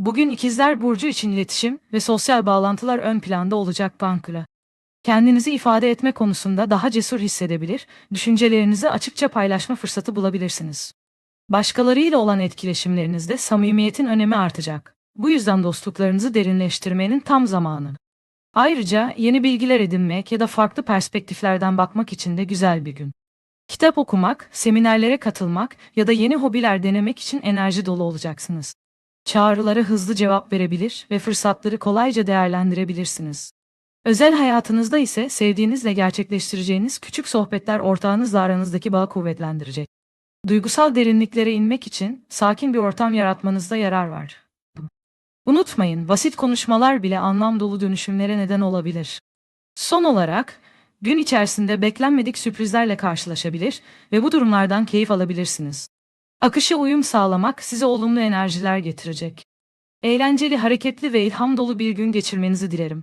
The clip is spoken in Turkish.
Bugün ikizler burcu için iletişim ve sosyal bağlantılar ön planda olacak bankla. Kendinizi ifade etme konusunda daha cesur hissedebilir, düşüncelerinizi açıkça paylaşma fırsatı bulabilirsiniz. Başkalarıyla olan etkileşimlerinizde samimiyetin önemi artacak. Bu yüzden dostluklarınızı derinleştirmenin tam zamanı. Ayrıca yeni bilgiler edinmek ya da farklı perspektiflerden bakmak için de güzel bir gün. Kitap okumak, seminerlere katılmak ya da yeni hobiler denemek için enerji dolu olacaksınız. Çağrılara hızlı cevap verebilir ve fırsatları kolayca değerlendirebilirsiniz. Özel hayatınızda ise sevdiğinizle gerçekleştireceğiniz küçük sohbetler ortağınızla aranızdaki bağı kuvvetlendirecek. Duygusal derinliklere inmek için sakin bir ortam yaratmanızda yarar var. Unutmayın, basit konuşmalar bile anlam dolu dönüşümlere neden olabilir. Son olarak, gün içerisinde beklenmedik sürprizlerle karşılaşabilir ve bu durumlardan keyif alabilirsiniz. Akışa uyum sağlamak size olumlu enerjiler getirecek. Eğlenceli, hareketli ve ilham dolu bir gün geçirmenizi dilerim.